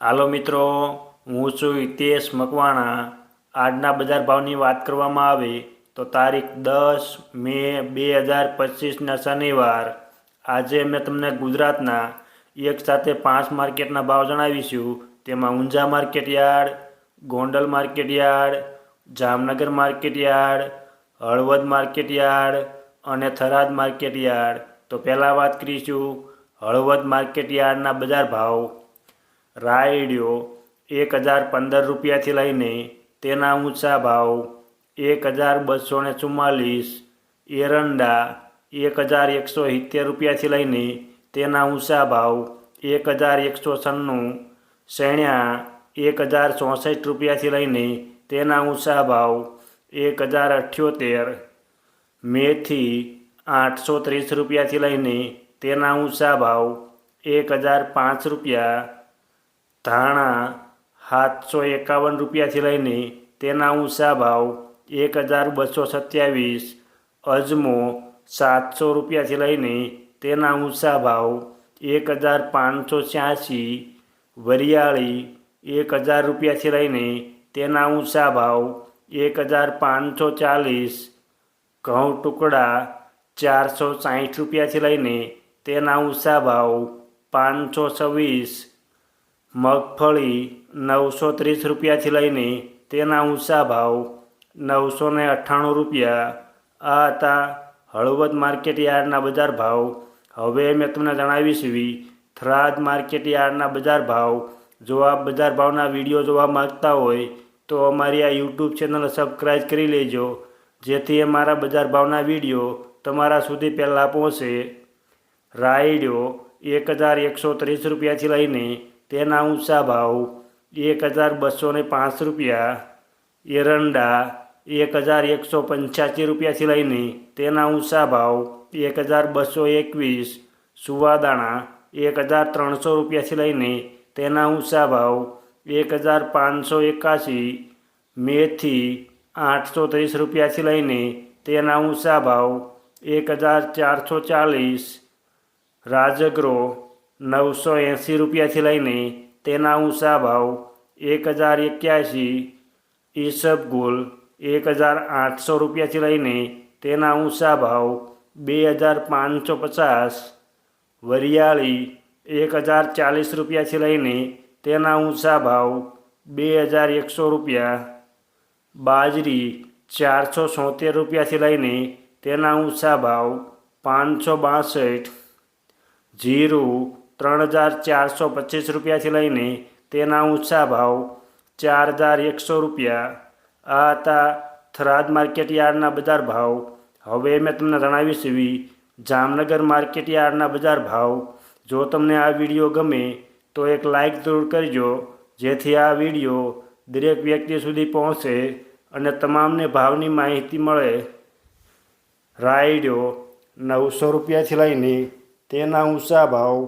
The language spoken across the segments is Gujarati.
હાલો મિત્રો, હું છું હિતેશ મકવાણા. આજના બજાર ભાવની વાત કરવામાં આવે તો તારીખ દસ મે બે હજાર પચીસના શનિવાર. આજે મેં તમને ગુજરાતના એક સાથે પાંચ માર્કેટના ભાવ જણાવીશું. તેમાં Unjha market yard, Gondal market yard, Jamnagar market yard, Halvad market yard અને થરાદ માર્કેટ યાર્ડ. તો પહેલાં વાત કરીશું હળવદ માર્કેટ યાર્ડના બજાર ભાવ. રાયડિયો એક હજાર પંદર રૂપિયાથી લઈને તેના ઊંચા ભાવ એક હજાર બસો ને ચુમ્માલીસ, એરંડા એક હજાર એકસો સિત્તેર રૂપિયાથી લઈને તેના ઊંચા ભાવ એક હજાર એકસો છન્નું, શેણ્યા એક હજાર ચોસઠ રૂપિયાથી લઈને તેના ઊંચા ભાવ એક હજાર અઠ્યોતેર, મેથી આઠસો ત્રીસ રૂપિયાથી લઈને તેના ઊંચા ભાવ એક હજાર પાંચ રૂપિયા ધાણા સાતસો એકાવન રૂપિયાથી લઈને તેના ઊંચા ભાવ એક હજાર બસો સત્યાવીસ અજમો સાતસો રૂપિયાથી લઈને તેના ઊંચા ભાવ એક હજાર પાંચસો છ્યાસી વરિયાળી એક હજાર રૂપિયાથી લઈને તેના ઊંચા ભાવ એક હજાર પાંચસો ચાલીસ ઘઉં ટુકડા ચારસો સાઠ રૂપિયાથી લઈને તેના ઊંચા ભાવ પાંચસો છવ્વીસ મગફળી નવસો ત્રીસ રૂપિયાથી લઈને તેના ઊંચા ભાવ નવસો ને અઠ્ઠાણું રૂપિયા. આ હતા હળવદ માર્કેટ યાર્ડના બજાર ભાવ. હવે મેં તમને જણાવીશ વી થરાદ માર્કેટ યાર્ડના બજાર ભાવ. જો આપ બજાર ભાવના વીડિયો જોવા માગતા હોય, તો અમારી આ યુટ્યુબ ચેનલ સબસ્ક્રાઈબ કરી લેજો, જેથી અમારા બજાર ભાવના વીડિયો તમારા સુધી પહેલાં પહોંચે. રાયડો એક હજાર એકસો ત્રીસ રૂપિયાથી લઈને તેના ઊંચા ભાવ એક હજાર બસો ને પાંચ રૂપિયા, એરંડા એક હજાર એકસો પંચ્યાસી રૂપિયાથી લઈને તેના ઊંચા ભાવ એક હજાર બસો એકવીસ, સુવાદાણા એક હજાર ત્રણસો રૂપિયાથી લઈને તેના ઊંચા ભાવ એક હજાર પાંચસો એકાશી, મેથી આઠસો ત્રીસ રૂપિયાથી લઈને તેના ઊંચા ભાવ એક હજાર ચારસો ચાલીસ, રાજગરો નવસો એંસી રૂપિયાથી લઈને તેના ઊંચા ભાવ એક હજાર એક્યાસી ઈસબગુલ એક હજાર આઠસો રૂપિયાથી લઈને તેના ઊંચા ભાવ બે હજાર પાંચસો પચાસ, વરિયાળી એક હજાર ચાલીસ રૂપિયાથી લઈને તેના ઊંચા ભાવ બે હજાર એકસો રૂપિયા, બાજરી ચારસો સોતેર રૂપિયાથી લઈને તેના ઊંચા ભાવ પાંચસો બાસઠ, જીરું ત્રણ હજાર ચારસો પચીસ રૂપિયાથી લઈને તેના ઊંચા ભાવ ચાર હજાર એકસો રૂપિયા. આ હતા થરાદ માર્કેટ યાર્ડના બજાર ભાવ. હવે મેં તમને જણાવીશ એવી જામનગર માર્કેટ યાર્ડના બજાર ભાવ. જો તમને આ વીડિયો ગમે તો એક લાઇક જરૂર કરજો, જેથી આ વીડિયો દરેક વ્યક્તિ સુધી પહોંચે અને તમામને ભાવની માહિતી મળે. રાયડો નવસો રૂપિયાથી લઈને તેના ઊંચા ભાવ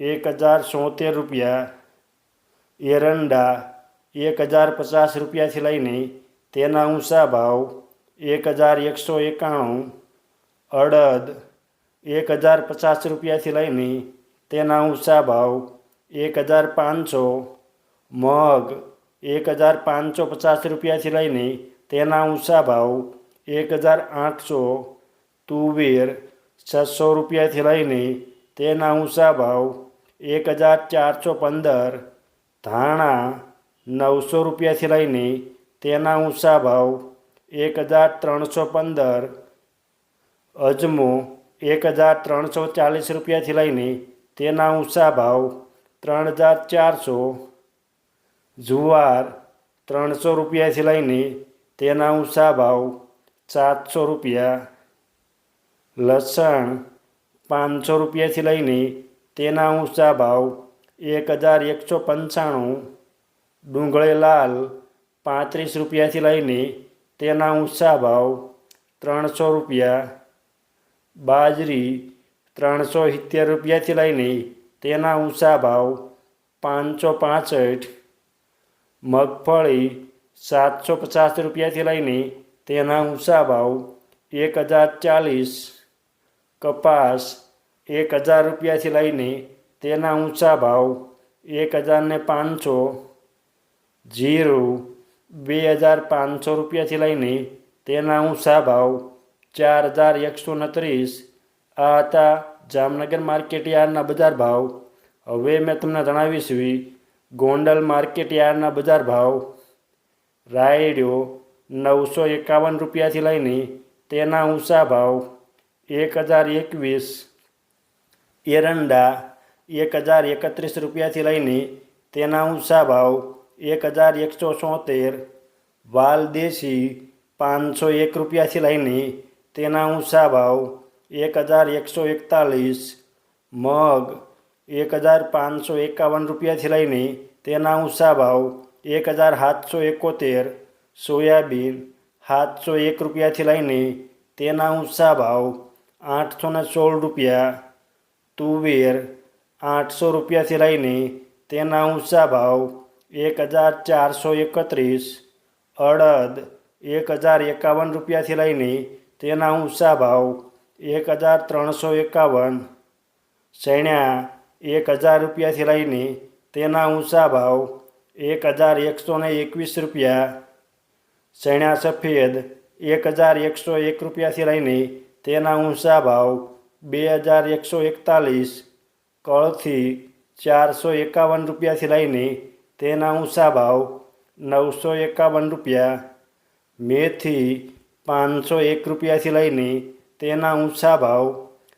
એક હજાર સોતેર રૂપિયા, એરંડા એક હજાર પચાસ રૂપિયાથી લઈને તેના ઊંચા ભાવ એક હજાર એકસો એકાણું, અડદ એક હજાર પચાસ રૂપિયાથી લઈને તેના ઊંચા ભાવ એક હજાર પાંચસો, મગ એક હજાર પાંચસો પચાસ રૂપિયાથી લઈને તેના ઊંચા ભાવ એક હજાર આઠસો, તુવેર છસો રૂપિયાથી લઈને તેના ઊંચા ભાવ એક હજાર ચારસો પંદર ધાણા નવસો રૂપિયાથી લઈને તેના ઊંચા ભાવ એક હજાર ત્રણસો પંદર અજમો એક હજાર ત્રણસો ચાલીસ રૂપિયાથી લઈને તેના ઊંચા ભાવ ત્રણ હજાર ચારસો જુવાર ત્રણસો રૂપિયાથી લઈને તેના ઊંચા ભાવ સાતસો રૂપિયા લસણ પાંચસો રૂપિયાથી લઈને તેના ઊંચા ભાવ એક હજાર એકસો પંચાણું, ડુંગળી લાલ પાંત્રીસ રૂપિયાથી લઈને તેના ઊંચા ભાવ ત્રણસો રૂપિયા, બાજરી ત્રણસો સિત્તેર રૂપિયાથી લઈને તેના ઊંચા ભાવ પાંચસો પાસઠ, મગફળી સાતસો પચાસ રૂપિયાથી લઈને તેના ઊંચા ભાવ એક હજાર ચાલીસ, કપાસ એક હજાર રૂપિયાથી લઈને તેના ઊંચા ભાવ એક હજારને પાંચસો જીરું બે હજાર પાંચસો રૂપિયાથી લઈને તેના ઊંચા ભાવ ચાર હજાર એકસો ત્રીસ. આ હતા જામનગર માર્કેટ યાર્ડના બજાર ભાવ. હવે મેં તમને જણાવીશ ગોંડલ માર્કેટ યાર્ડના બજાર ભાવ. રાયડ્યો નવસો એકાવન રૂપિયાથી લઈને તેના ઊંચા ભાવ એક હજાર એકવીસ. એરંડા એક હજાર એકત્રીસ રૂપિયાથી લઈને તેના ઊંચા ભાવ એક હજાર એકસો સોતેર વાલ દેશી પાંચસો એક રૂપિયાથી લઈને તેના ઊંચા ભાવ એક હજાર એકસો એકતાલીસ, મગ એક હજાર પાંચસો એકાવન રૂપિયાથી લઈને તેના ઊંચા ભાવ એક હજાર સાતસો એકોતેર, સોયાબીન સાતસો એક રૂપિયાથી લઈને તેના ઊંચા ભાવ આઠસો ને સોળ રૂપિયા તુવેર આઠસો રૂપિયાથી લઈને તેના ઊંચા ભાવ એક હજાર ચારસો એકત્રીસ, અડદ એક હજાર એકાવન રૂપિયાથી લઈને તેના ઊંચા ભાવ એક હજાર ત્રણસો એકાવન ચણ્યા એક હજાર રૂપિયાથી લઈને તેના ઊંચા ભાવ એક હજાર એકસો ને એકવીસ રૂપિયા ચણ્યા સફેદ એક હજાર એકસો એક રૂપિયાથી લઈને તેના ઊંચા ભાવ બે હજાર એકસો એકતાલીસ કળથી ચારસો એકાવન રૂપિયાથી લઈને તેના ઊંચા ભાવ નવસો એકાવન રૂપિયા, મેથી પાંચસો એક રૂપિયાથી લઈને તેના ઊંચા ભાવ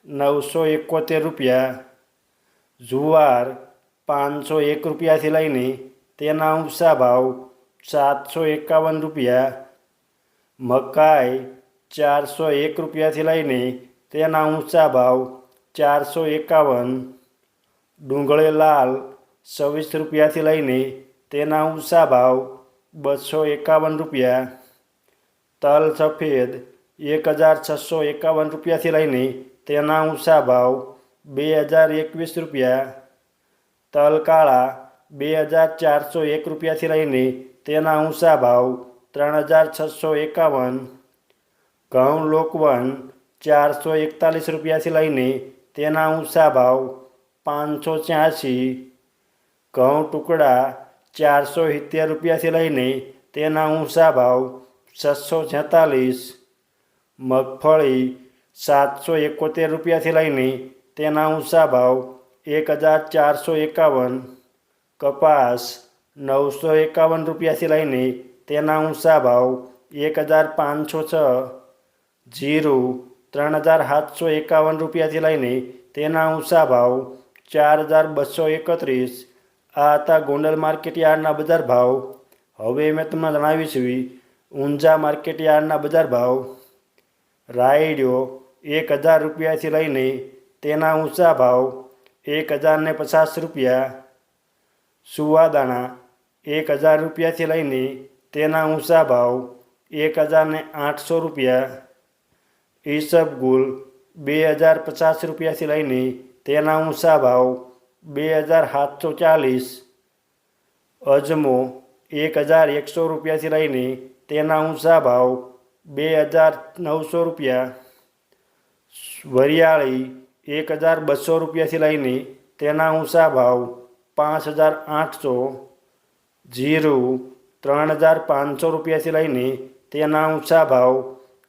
નવસો એકોતેર રૂપિયા, જુવાર પાંચસો એક રૂપિયાથી લઈને તેના ઊંચા ભાવ સાતસો એકાવન રૂપિયા, મકાઈ ચારસો એક રૂપિયાથી લઈને તેના ઊંચા ભાવ ચારસો એકાવન, ડુંગળી લાલ છવ્વીસ રૂપિયાથી લઈને તેના ઊંચા ભાવ બસો એકાવન રૂપિયા, તલ સફેદ એક હજાર છસો એકાવન રૂપિયાથી લઈને તેના ઊંચા ભાવ બે હજાર એકવીસ રૂપિયા, તલ કાળા બે હજાર ચારસો એક રૂપિયાથી લઈને તેના ઊંચા ભાવ ત્રણ હજાર છસો એકાવન, ઘઉં લોકવન ચારસો એકતાલીસ રૂપિયાથી લઈને તેના ઊંચા ભાવ પાંચસો છ્યાસી, ઘઉં ટુકડા ચારસો સિત્તેર રૂપિયાથી લઈને તેના ઊંચા ભાવ છસો છેતાલીસ, મગફળી સાતસો એકોતેર રૂપિયાથી લઈને તેના ઊંચા ભાવ એક હજાર ચારસો એકાવન, કપાસ નવસો એકાવન રૂપિયાથી લઈને તેના ઊંચા ભાવ એક હજાર પાંચસો છ, જીરું ત્રણ હજાર સાતસો એકાવન રૂપિયાથી લઈને તેના ઊંચા ભાવ ચાર હજાર બસો એકત્રીસ. આ હતા ગોંડલ માર્કેટ યાર્ડના બજાર ભાવ. હવે મેં તમને જણાવીશ ઊંઝા માર્કેટ યાર્ડના બજાર ભાવ. રાયડ્યો એક હજાર રૂપિયાથી લઈને તેના ઊંચા ભાવ એક હજારને પચાસ રૂપિયા. સુવાદાણા એક હજાર રૂપિયાથી લઈને તેના ઊંચા ભાવ એક હજારને આઠસો રૂપિયા. ઈસબગુલ બે હજાર પચાસ રૂપિયાથી લઈને તેના ઊંચા ભાવ બે હજાર સાતસો ચાલીસ, અજમો એક હજાર એકસો રૂપિયાથી લઈને તેના ઊંચા ભાવ બે હજાર નવસો રૂપિયા, વરિયાળી એક હજાર બસો રૂપિયાથી લઈને તેના ઊંચા ભાવ પાંચ હજાર આઠસો, જીરું ત્રણ હજાર પાંચસો રૂપિયાથી લઈને તેના ઊંચા ભાવ